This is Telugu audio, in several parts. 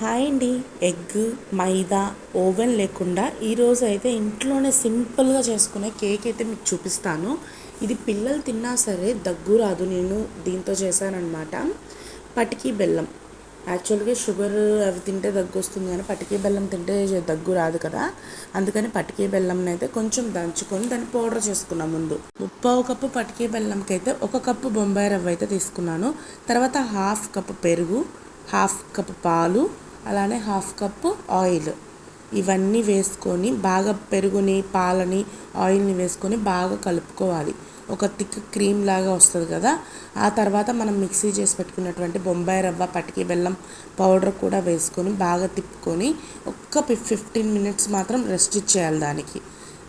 హాయ్ అండి. ఎగ్ మైదా ఓవెన్ లేకుండా ఈరోజు అయితే ఇంట్లోనే సింపుల్గా చేసుకునే కేక్ అయితే మీకు చూపిస్తాను. ఇది పిల్లలు తిన్నా సరే దగ్గు రాదు. నేను దీంతో చేశానమాట పటికి బెల్లం. యాక్చువల్గా షుగర్ అవి తింటే దగ్గు వస్తుంది కానీ పటికి బెల్లం తింటే దగ్గు రాదు కదా. అందుకని పటికి బెల్లం అయితే కొంచెం దంచుకొని దాన్ని పౌడర్ చేసుకున్నాం ముందు. ముప్పావు కప్పు పటికి బెల్లంకి అయితే ఒక కప్పు బొంబాయి రవ్వ అయితే తీసుకున్నాను. తర్వాత హాఫ్ కప్పు పెరుగు హాఫ్ కప్ పాలు అలానే హాఫ్ కప్పు ఆయిల్. ఇవన్నీ వేసుకొని బాగా పెరుగుని పాలని ఆయిల్ని వేసుకొని బాగా కలుపుకోవాలి. ఒక థిక్ క్రీమ్ లాగా వస్తుంది కదా? ఆ తర్వాత మనం మిక్సీ చేసి పెట్టుకున్నటువంటి బొంబాయి రవ్వ పటికి బెల్లం పౌడర్ కూడా వేసుకొని బాగా తిప్పుకొని ఒక్క ఫిఫ్టీన్ మినిట్స్ మాత్రం రెస్ట్ ఇచ్చేయాలి దానికి.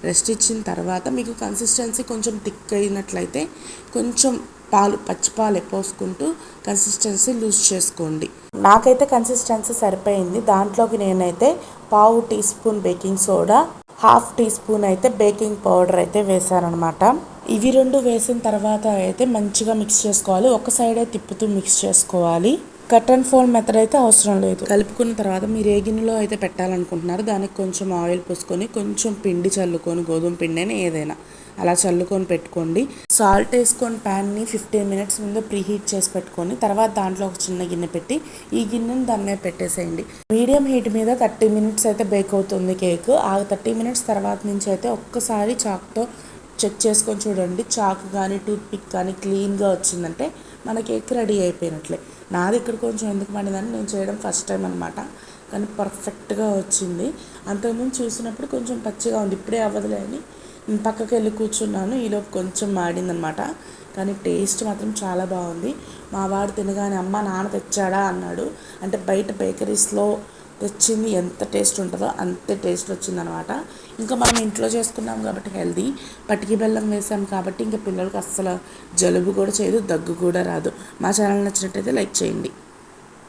రెస్ట్ ఇచ్చిన తర్వాత మీకు కన్సిస్టెన్సీ కొంచెం థిక్ అయినట్లయితే కొంచెం పాలు పచ్చిపాలు పోసుకుంటూ కన్సిస్టెన్సీ లూజ్ చేసుకోండి. నాకైతే కన్సిస్టెన్సీ సరిపోయింది. దాంట్లోకి నేనైతే పావు teaspoon baking soda half teaspoon అయితే బేకింగ్ పౌడర్ అయితే వేసానమాట ఇవి రెండు వేసిన తర్వాత అయితే మంచిగా మిక్స్ చేసుకోవాలి. ఒక సైడే తిప్పుతూ మిక్స్ చేసుకోవాలి. కట్ అండ్ ఫోల్డ్ మెథడ్ అయితే అవసరం లేదు. కలుపుకున్న తర్వాత మీరు ఏ గిన్నెలో అయితే పెట్టాలనుకుంటున్నారో దానికి కొంచెం ఆయిల్ పోసుకొని కొంచెం పిండి చల్లుకొని గోధుమ పిండి అని ఏదైనా అలా చల్లుకొని పెట్టుకోండి. సాల్ట్ వేసుకొని ప్యాన్ని ఫిఫ్టీన్ మినిట్స్ ముందు ప్రీ హీట్ చేసి పెట్టుకొని తర్వాత దాంట్లో ఒక చిన్న గిన్నె పెట్టి ఈ గిన్నెను దాని మీద పెట్టేసేయండి. మీడియం హీట్ మీద థర్టీ మినిట్స్ అయితే బేక్ అవుతుంది కేక్ ఆ థర్టీ మినిట్స్ తర్వాత నుంచి అయితే ఒక్కసారి చాక్తో చెక్ చేసుకొని చూడండి. చాక్ కానీ టూత్ పిక్ కానీ క్లీన్గా వచ్చిందంటే మన కేక్ రెడీ అయిపోయినట్లే. నాది ఇక్కడ కొంచెం ఎందుకు పడిందని నేను చేయడం ఫస్ట్ టైం అనమాట కానీ పర్ఫెక్ట్గా వచ్చింది. అంతకుముందు చూసినప్పుడు కొంచెం పచ్చిగా ఉంది. ఇప్పుడే అవ్వదులే అని పక్కకి వెళ్ళి కూర్చున్నాను. ఈలోపు కొంచెం మాడిందనమాట కానీ టేస్ట్ మాత్రం చాలా బాగుంది. మా వాడు తినగానే అమ్మ నాన్న తెచ్చాడా? అన్నాడు. అంటే బయట బేకరీస్లో తెచ్చింది ఎంత టేస్ట్ ఉంటుందో అంతే టేస్ట్ వచ్చిందనమాట. ఇంకా మనం ఇంట్లో చేసుకున్నాం కాబట్టి హెల్దీ. పటికి బెల్లం వేసాం కాబట్టి ఇంకా పిల్లలకి అస్సలు జలుబు కూడా చేయదు దగ్గు కూడా రాదు. మా ఛానల్ నచ్చినట్టయితే లైక్ చేయండి.